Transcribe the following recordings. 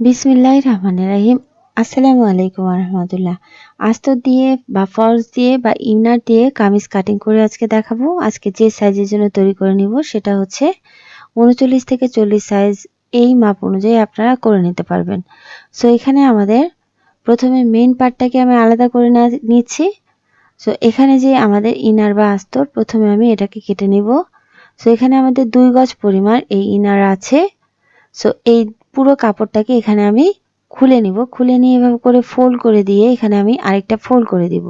বিসমিল্লাহির রহমানির রাহিম। আসসালামু আলাইকুম রহমতুল্লাহ আস্তর দিয়ে বা ফলস দিয়ে বা ইনার দিয়ে কামিজ কাটিং করে আজকে দেখাবো। আজকে যে সাইজের জন্য তৈরি করে নিব সেটা হচ্ছে উনচল্লিশ থেকে চল্লিশ সাইজ এই মাপ অনুযায়ী আপনারা করে নিতে পারবেন। সো এখানে আমাদের প্রথমে মেন পার্টটাকে আমি আলাদা করে নিচ্ছি। সো এখানে যে আমাদের ইনার বা আস্তর প্রথমে আমি এটাকে কেটে নিব। সো এখানে আমাদের দুই গজ পরিমাণ এই ইনার আছে। সো এই পুরো কাপড়টাকে এখানে আমি খুলে নিব। খুলে নিয়ে এভাবে করে ফোল্ড করে দিয়ে এখানে আমি আরেকটা ফোল্ড করে দিব।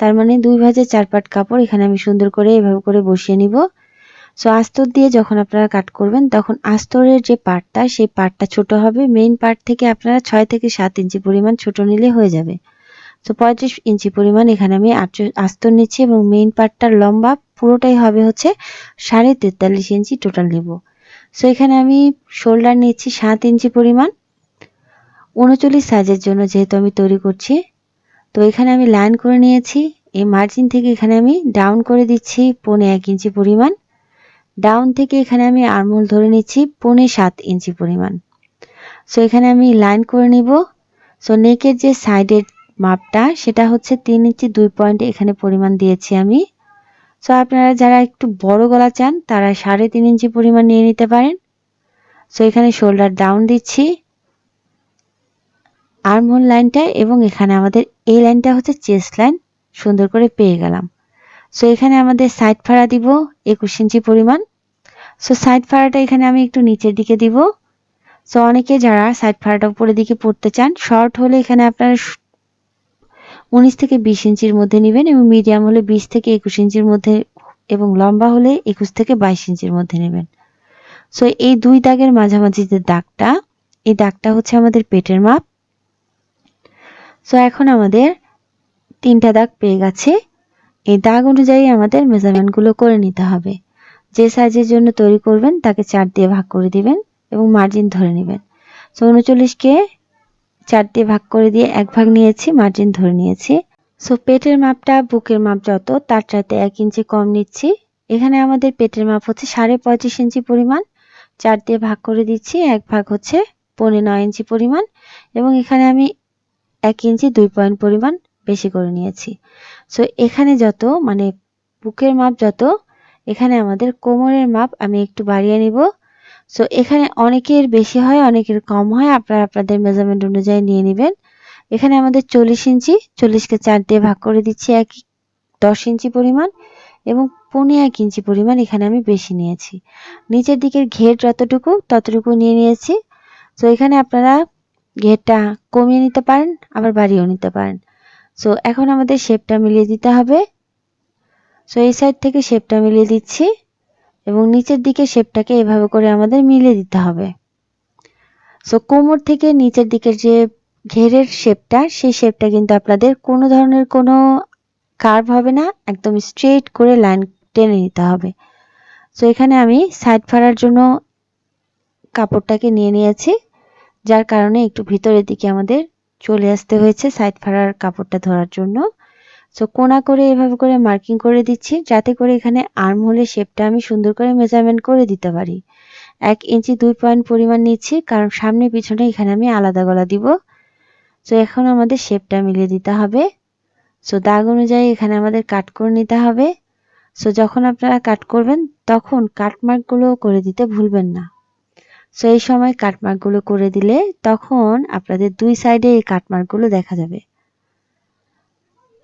তার মানে দুই ভাজে চার পাট কাপড় এখানে আমি সুন্দর করে এভাবে করে বসিয়ে নিব। সো আস্তর দিয়ে যখন আপনারা কাট করবেন, তখন আস্তরের যে পার্টটা সেই পার্টটা ছোট হবে। মেইন পার্ট থেকে আপনারা ছয় থেকে সাত ইঞ্চি পরিমাণ ছোট নিলে হয়ে যাবে। তো পঁয়ত্রিশ ইঞ্চি পরিমাণ এখানে আমি আস্তর নিচ্ছি এবং মেইন পার্টটার লম্বা পুরোটাই হবে হচ্ছে সাড়ে তেতাল্লিশ ইঞ্চি টোটাল নেব। সো এখানে আমি শোল্ডার নিচ্ছি সাত ইঞ্চি পরিমাণ। উনচল্লিশ সাইজের জন্য যেহেতু আমি তৈরি করছি। তো এখানে আমি লাইন করে নিয়েছি। এই মার্জিন থেকে এখানে আমি ডাউন করে দিচ্ছি পনে এক ইঞ্চি পরিমাণ। ডাউন থেকে এখানে আমি আরমোল ধরে নিচ্ছি পনে সাত ইঞ্চি পরিমাণ। সো এখানে আমি লাইন করে নিব। সো নেকের যে সাইডের মাপটা, সেটা হচ্ছে তিন ইঞ্চি দুই পয়েন্ট এখানে পরিমাণ দিয়েছি আমি। সো আপনারা যারা একটু বড় গলা চান, তারা সাড়ে তিন ইঞ্চি পরিমাণ নিয়ে নিতে পারেন। সো এখানে শোল্ডার ডাউন দিচ্ছি। আর্মহোল লাইনটা এবং এখানে আমাদের এই লাইনটা হচ্ছে চেস্ট লাইন সুন্দর করে পেয়ে গেলাম। সো এখানে আমাদের সাইড ফাড়া দিব একুশ ইঞ্চি পরিমাণ। সো সাইড ফাড়াটা এখানে আমি একটু নিচের দিকে দিব। সো অনেকে যারা সাইড ফাড়াটা উপরের দিকে পড়তে চান শর্ট হলে এখানে আপনারা উনিশ থেকে বিশ ইঞ্চির মধ্যে নেবেন এবং মিডিয়াম হলে বিশ থেকে একুশ ইঞ্চির মধ্যে এবং লম্বা হলে একুশ থেকে বাইশ ইঞ্চির মধ্যে নেবেন। সো এই দুই দাগের মাঝামাঝি যে দাগটা, এই দাগটা হচ্ছে আমাদের পেটের মাপ। সো এখন আমাদের তিনটা দাগ পেয়ে গেছে। এই দাগ অনুযায়ী আমাদের মেজারমেন্টগুলো করে নিতে হবে। যে সাইজের জন্য তৈরি করবেন, তাকে চার দিয়ে ভাগ করে দিবেন এবং মার্জিন ধরে নেবেন। সো উনচল্লিশকে চার দিয়ে ভাগ করে দিয়ে এক ভাগ নিয়েছি মার্জিন ধরে নিয়েছি। সো পেটের মাপটা, বুকের মাপ যত, তার চাইতে এক ইঞ্চি কম নিচ্ছি। এখানে আমাদের পেটের মাপ হচ্ছে সাড়ে পঁয়ত্রিশ ইঞ্চি পরিমাণ। চার দিয়ে ভাগ করে দিচ্ছি, এক ভাগ হচ্ছে পৌনে নয় ইঞ্চি পরিমাণ। এবং এখানে আমি এক ইঞ্চি দুই পয়েন্ট পরিমাণ বেশি করে নিয়েছি। সো এখানে যত মানে বুকের মাপ যত, এখানে আমাদের কোমরের মাপ আমি একটু বাড়িয়ে নিব। সো এখানে অনেকের বেশি হয়, অনেকের কম হয়। আপনারা আপনাদের মেজারমেন্ট অনুযায়ী নিয়ে নেবেন। এখানে আমাদের চল্লিশ ইঞ্চি, চল্লিশকে চার দিয়ে ভাগ করে দিচ্ছি এক দশ ইঞ্চি পরিমাণ এবং পনে এক ইঞ্চি পরিমাণ এখানে আমি বেশি নিয়েছি। নিচের দিকের ঘের যতটুকু, ততটুকু নিয়ে নিয়েছি। সো এখানে আপনারা ঘেরটা কমিয়ে নিতে পারেন, আবার বাড়িয়েও নিতে পারেন। সো এখন আমাদের শেপটা মিলিয়ে দিতে হবে। সো এই সাইড থেকে শেপটা মিলিয়ে দিচ্ছি। এবং নিচের দিকে শেপটাকে এভাবে করে আমাদের মিলিয়ে দিতে হবে। সো কোমর থেকে নিচের দিকের যে ঘেরের শেপটা, সেই শেপটা কিন্তু আপনাদের কোনো ধরনের কোনো কার্ভ হবে না, একদম স্ট্রেট করে লাইন টেনে নিতে হবে। সো এখানে আমি সাইড ফাড়ার জন্য কাপড়টাকে নিয়ে নিয়েছি, যার কারণে একটু ভিতরের দিকে আমাদের চলে আসতে হয়েছে সাইড ফাড়ার কাপড়টা ধরার জন্য। সো কোনা করে এভাবে করে মার্কিং করে দিচ্ছি, যাতে করে এখানে আর্ম হলে শেপটা আমি সুন্দর করে মেজারমেন্ট করে দিতে পারি। এক ইঞ্চি দুই পয়েন্ট পরিমাণ নিচ্ছি, কারণ সামনে পিছনে এখানে আমি আলাদা গলা দিব। সো এখন আমাদের শেপটা মিলিয়ে দিতে হবে। সো দাগ অনুযায়ী এখানে আমাদের কাট করে নিতে হবে। সো যখন আপনারা কাট করবেন, তখন কাটমার্কগুলো করে দিতে ভুলবেন না। সো এই সময় কাটমার্কগুলো করে দিলে তখন আপনাদের দুই সাইডে এই কাটমার্কগুলো দেখা যাবে।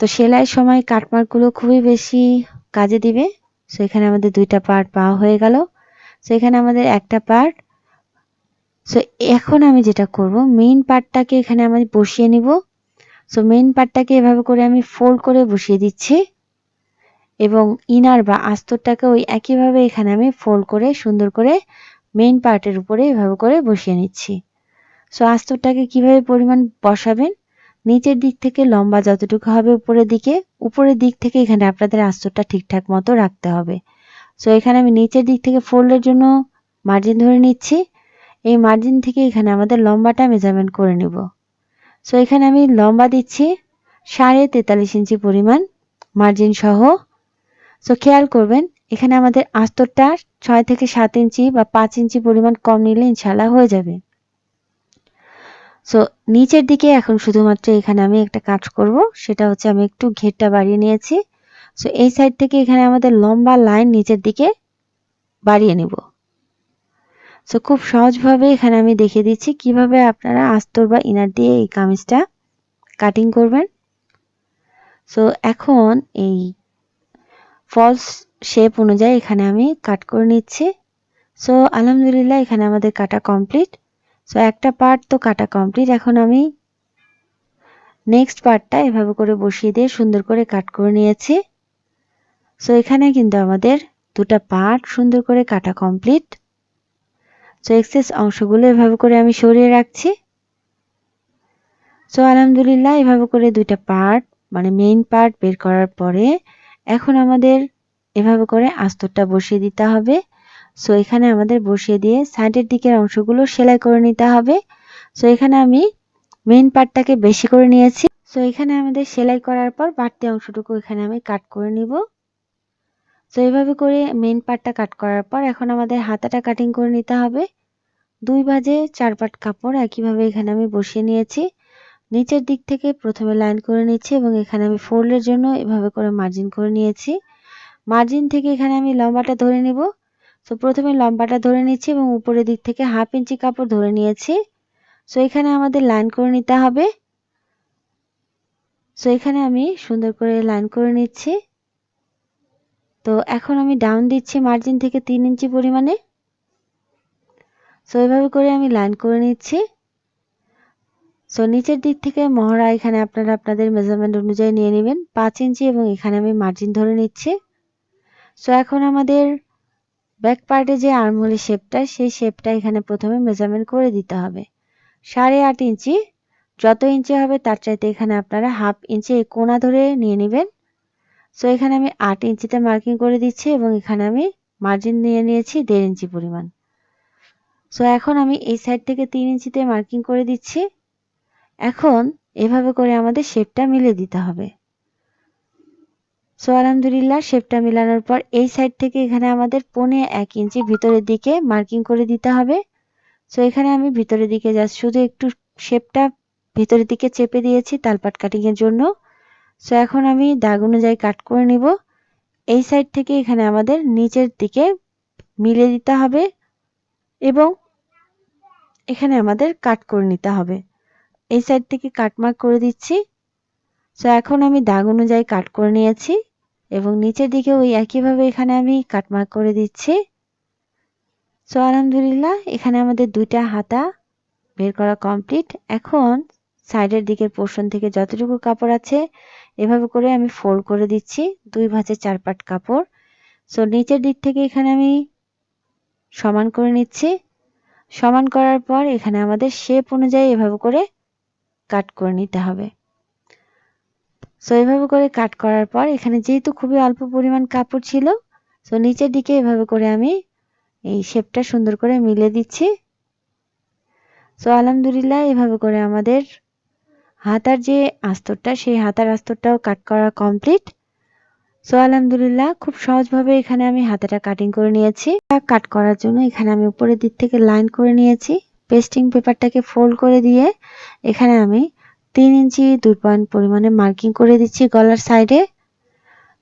তো সেলাইয়ের সময় কাটমার্কগুলো খুবই বেশি কাজে দিবে। সো এখানে আমাদের দুইটা পার্ট পাওয়া হয়ে গেল। সো এখানে আমাদের একটা পার্ট সো এখন আমি যেটা করব মেইন পার্টটাকে এখানে আমি বসিয়ে নিব। সো মেইন পার্টটাকে এভাবে করে আমি ফোল্ড করে বসিয়ে দিচ্ছি। এবং ইনার বা আস্তরটাকে ওই একইভাবে এখানে আমি ফোল্ড করে সুন্দর করে মেইন পার্টের উপরে এভাবে করে বসিয়ে নিচ্ছি। সো আস্তরটাকে কীভাবে পরিমাণ বসাবেন? নিচের দিক থেকে লম্বা যতটুকু হবে উপরের দিকে, উপরের দিক থেকে এখানে আপনাদের আস্তরটা ঠিকঠাক মতো রাখতে হবে। সো এখানে আমি নিচের দিক থেকে ফোল্ডের জন্য মার্জিন ধরে নিচ্ছি। এই মার্জিন থেকে এখানে আমাদের লম্বাটা মেজারমেন্ট করে নিব। সো এখানে আমি লম্বা দিচ্ছি, সাড়ে তেতাল্লিশ ইঞ্চি পরিমাণ মার্জিন সহ। সো খেয়াল করবেন, এখানে আমাদের আস্তরটা ছয় থেকে সাত ইঞ্চি বা পাঁচ ইঞ্চি পরিমাণ কম নিলে ইনশাল্লাহ হয়ে যাবে। সো নিচের দিকে এখন শুধুমাত্র এখানে আমি একটা কাজ করব, সেটা হচ্ছে আমি একটু ঘেরটা বাড়িয়ে নিয়েছি। সো এই সাইড থেকে এখানে আমাদের লম্বা লাইন নিচের দিকে বাড়িয়ে নিব। সো খুব সহজভাবে এখানে আমি দেখিয়ে দিচ্ছি কীভাবে আপনারা আস্তর বা ইনার দিয়ে এই কামিজটা কাটিং করবেন। সো এখন এই ফলস শেপ অনুযায়ী এখানে আমি কাট করে নিচ্ছি। সো আলহামদুলিল্লাহ এখানে আমাদের কাটা কমপ্লিট সো একটা পার্ট তো কাটা কমপ্লিট এখন আমি নেক্সট পার্টটা এভাবে করে বসিয়ে দিয়ে সুন্দর করে কাট করে নিয়েছি। সো এখানে কিন্তু আমাদের দুটা পার্ট সুন্দর করে কাটা কমপ্লিট সো এক্সেস অংশগুলো এভাবে করে আমি সরিয়ে রাখছি। সো আলহামদুলিল্লাহ, এভাবে করে দুইটা পার্ট মানে মেইন পার্ট বের করার পরে এখন আমাদের এভাবে করে আস্তরটা বসিয়ে দিতে হবে। সো এখানে আমাদের বসিয়ে দিয়ে সাইডের দিকের অংশগুলো সেলাই করে নিতে হবে। সো এখানে আমি মেন পার্টটাকে বেশি করে নিয়েছি। সো এখানে আমাদের সেলাই করার পর বাড়তি অংশটুকু এখানে আমি কাট করে নিব। সো এইভাবে করে মেন পার্টটা কাট করার পর এখন আমাদের হাতাটা কাটিং করে নিতে হবে। দুই বাজে চার পাট কাপড় একইভাবে এখানে আমি বসিয়ে নিয়েছি। নিচের দিক থেকে প্রথমে লাইন করে নিচ্ছি এবং এখানে আমি ফোল্ডের জন্য এভাবে করে মার্জিন করে নিয়েছি। মার্জিন থেকে এখানে আমি লম্বাটা ধরে নিব। সো প্রথমে লম্বাটা ধরে নিচ্ছি এবং উপরের দিক থেকে হাফ ইঞ্চি কাপড় ধরে নিয়েছি। সো এখানে আমাদের লাইন করে নিতে হবে। সো এখানে আমি সুন্দর করে লাইন করে নিচ্ছি। তো, এখন আমি ডাউন দিচ্ছি মার্জিন থেকে তিন ইঞ্চি পরিমাণে। সো এভাবে করে আমি লাইন করে নিচ্ছি। সো নিচের দিক থেকে মহড়া এখানে আপনারা আপনাদের মেজারমেন্ট অনুযায়ী নিয়ে নেবেন। পাঁচ ইঞ্চি এবং এখানে আমি মার্জিন ধরে নিচ্ছি। সো এখন আমাদের ব্যাক পার্টে যে আর্মহোলের শেপটা, সেই শেপটা এখানে প্রথমে মেজারমেন্ট করে দিতে হবে। সাড়ে আট ইঞ্চি, যত ইঞ্চি হবে তার চাইতে এখানে আপনারা হাফ ইঞ্চি এই কোনা ধরে নিয়ে নেবেন। সো এখানে আমি আট ইঞ্চিতে মার্কিং করে দিচ্ছি এবং এখানে আমি মার্জিন নিয়ে নিয়েছি দেড় ইঞ্চি পরিমাণ। সো এখন আমি এই সাইড থেকে তিন ইঞ্চিতে মার্কিং করে দিচ্ছি। এখন এভাবে করে আমাদের শেপটা মিলে দিতে হবে। সো আলহামদুলিল্লাহ, শেপটা মিলানোর পর এই সাইড থেকে এখানে আমাদের পনে এক ইঞ্চি ভিতরের দিকে মার্কিং করে দিতে হবে। সো এখানে আমি ভিতরের দিকে জাস্ট শুধু একটু শেপটা ভিতরের দিকে চেপে দিয়েছি তালপাট কাটিং এর জন্য। সো এখন আমি দাগ অনুযায়ী কাট করে নিব। এই সাইড থেকে এখানে আমাদের নিচের দিকে মিলে দিতে হবে এবং এখানে আমাদের কাট করে নিতে হবে। এই সাইড থেকে কাট মার্ক করে দিচ্ছি। সো এখন আমি দাগ অনুযায়ী কাট করে নিয়েছি। এবং নিচের দিকে ওই একইভাবে এখানে আমি কাট মার্ক করে দিচ্ছি। সো আলহামদুলিল্লাহ, এখানে আমাদের দুইটা হাতা বের করা কমপ্লিট এখন সাইডের দিকের পোর্শন থেকে যতটুকু কাপড় আছে, এভাবে করে আমি ফোল্ড করে দিচ্ছি, দুই ভাঁজে চার পাট কাপড়। সো নিচের দিক থেকে এখানে আমি সমান করে নিচ্ছি। সমান করার পর এখানে আমাদের শেপ অনুযায়ী এভাবে করে কাট করে নিতে হবে। সো এভাবে করে কাট করার পর এখানে যেহেতু খুবই অল্প পরিমাণ কাপড় ছিল সো নিচের দিকে এভাবে করে আমি এই শেপটা সুন্দর করে মিলে দিচ্ছি। সো আলহামদুলিল্লাহ, এভাবে করে আমাদের হাতার যে আস্তরটা, সেই হাতার আস্তরটাও কাট করা কমপ্লিট সো আলহামদুলিল্লাহ, খুব সহজভাবে এখানে আমি হাতাটা কাটিং করে নিয়েছি। কাট করার জন্য এখানে আমি উপরের দিক থেকে লাইন করে নিয়েছি। পেস্টিং পেপারটাকে ফোল্ড করে দিয়ে এখানে আমি তিন ইঞ্চি দুই পয়েন্ট পরিমাণে মার্কিং করে দিচ্ছি গলার সাইডে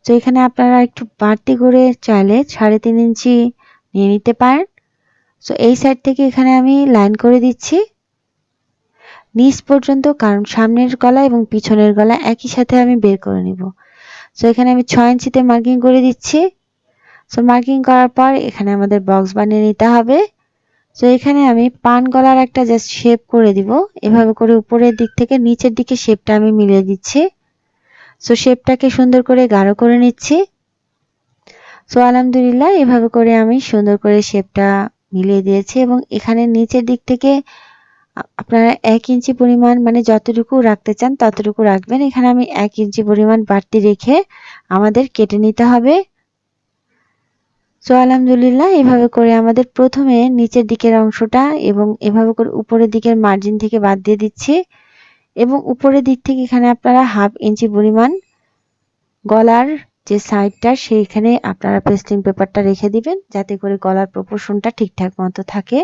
তো এখানে আপনারা একটু বাড়তি করে চাইলে সাড়ে তিন ইঞ্চি নিয়ে নিতে পারেন। সো এই সাইড থেকে এখানে আমি লাইন করে দিচ্ছি। নিচ পর্যন্ত কারণ সামনের গলা এবং পিছনের গলা একই সাথে আমি বের করে নিব। সো এখানে আমি ছয় ইঞ্চিতে মার্কিং করে দিচ্ছি। সো মার্কিং করার পর এখানে আমাদের বক্স বানিয়ে নিতে হবে। সো এখানে আমি পান গলার একটা জাস্ট শেপ করে দিব। এভাবে করে উপরের দিক থেকে নিচের দিকে শেপটা আমি মিলিয়ে দিচ্ছি। সো শেপটাকে সুন্দর করে গাঢ় করে নিচ্ছি। সো আলহামদুলিল্লাহ, এভাবে করে আমি সুন্দর করে শেপটা মিলিয়ে দিয়েছি এবং এখানে নিচের দিক থেকে আপনারা এক ইঞ্চি পরিমাণ মানে যতটুকু রাখতে চান ততটুকু রাখবেন। এখানে আমি এক ইঞ্চি পরিমাণ বাড়তি রেখে আমাদের কেটে নিতে হবে। সো আলহামদুলিল্লাহ, এভাবে করে আমাদের প্রথমে নিচের দিকের অংশটা এবং এভাবে করে উপরের দিকের মার্জিন থেকে বাদ দিয়ে দিচ্ছি এবং উপরের দিক থেকে এখানে আপনারা হাফ ইঞ্চি পরিমাণ গলার যে সাইডটা সেইখানে আপনারা পেস্টিং পেপারটা রেখে দিবেন যাতে করে গলার প্রপোর্শনটা ঠিকঠাক মতো থাকে।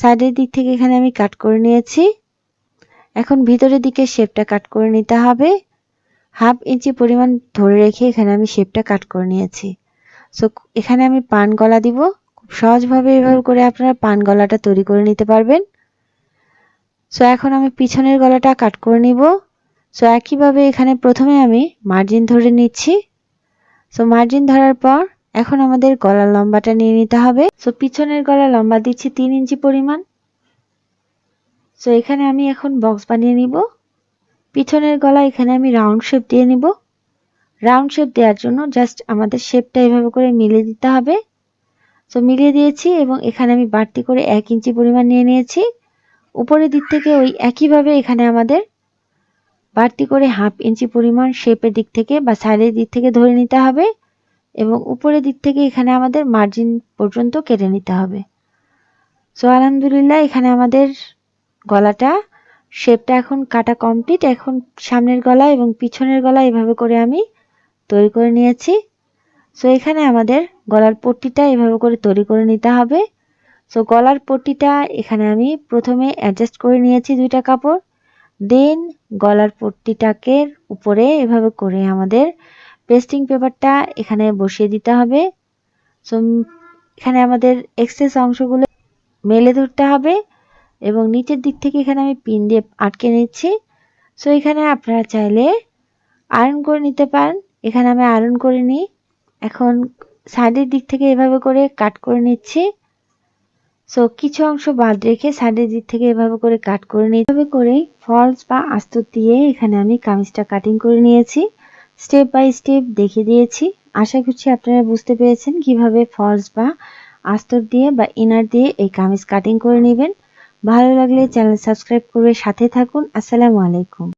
সাইডের দিক থেকে এখানে আমি কাট করে নিয়েছি। এখন ভিতরের দিকে শেপটা কাট করে নিতে হবে। হাফ ইঞ্চি পরিমাণ ধরে রেখে এখানে আমি শেপটা কাট করে নিয়েছি। সো এখানে আমি পান গলা দিব। খুব সহজভাবে এভাবে করে আপনারা পান গলাটা তৈরি করে নিতে পারবেন। সো এখন আমি পিছনের গলাটা কাট করে নিব। সো একইভাবে এখানে প্রথমে আমি মার্জিন ধরে নিচ্ছি। সো মার্জিন ধরার পর এখন আমাদের গলার লম্বাটা নিয়ে নিতে হবে। সো পিছনের গলা লম্বা দিচ্ছি তিন ইঞ্চি পরিমাণ। সো এখানে আমি এখন বক্স বানিয়ে নিব। পিছনের গলা এখানে আমি রাউন্ড শেপ দিয়ে নিব। রাউন্ড শেপ দেওয়ার জন্য জাস্ট আমাদের শেপটা এভাবে করে মিলিয়ে দিতে হবে। সো মিলিয়ে দিয়েছি এবং এখানে আমি বাড়তি করে এক ইঞ্চি পরিমাণ নিয়ে নিয়েছি। উপরের দিক থেকে ওই একইভাবে এখানে আমাদের বাড়তি করে হাফ ইঞ্চি পরিমাণ শেপের দিক থেকে বা সাইডের দিক থেকে ধরে নিতে হবে এবং উপরের দিক থেকে এখানে আমাদের মার্জিন পর্যন্ত কেটে নিতে হবে। সো আলহামদুলিল্লাহ এখানে আমাদের গলাটা শেপটা এখন কাটা কমপ্লিট এখন সামনের গলা এবং পিছনের গলা এভাবে করে আমি তৈরি করে নিয়েছি। সো এখানে আমাদের গলার পট্টিটা এভাবে করে তৈরি করে নিতে হবে। সো গলার পট্টিটা এখানে আমি প্রথমে অ্যাডজাস্ট করে নিয়েছি দুইটা কাপড়। দেন গলার পট্টিটাকে উপরে এভাবে করে আমাদের পেস্টিং পেপারটা এখানে বসিয়ে দিতে হবে। সো এখানে আমাদের এক্সেস অংশগুলো মেলে ধরতে হবে এবং নিচের দিক থেকে এখানে আমি পিন দিয়ে আটকে নিচ্ছি। সো এখানে আপনারা চাইলে আয়রন করে নিতে পারেন। এখানে আমি আয়রন করে নিই। এখন সাইডের দিক থেকে এভাবে করে কাট করে নিচ্ছি। সো কিছু অংশ বাদ রেখে সাইডের দিক থেকে এভাবে করে কাট করে নিই। এভাবে করে ফলস বা আস্তর দিয়ে এখানে আমি কামিজটা কাটিং করে নিয়েছি। স্টেপ বাই স্টেপ দেখে দিয়েছি। আশা করছি আপনারা বুঝতে পেরেছেন কীভাবে ফলস বা আস্তর দিয়ে বা ইনার দিয়ে এই কামিজ কাটিং করে নেবেন। ভালো লাগলে চ্যানেল সাবস্ক্রাইব করে সাথে থাকুন। আসসালামু আলাইকুম।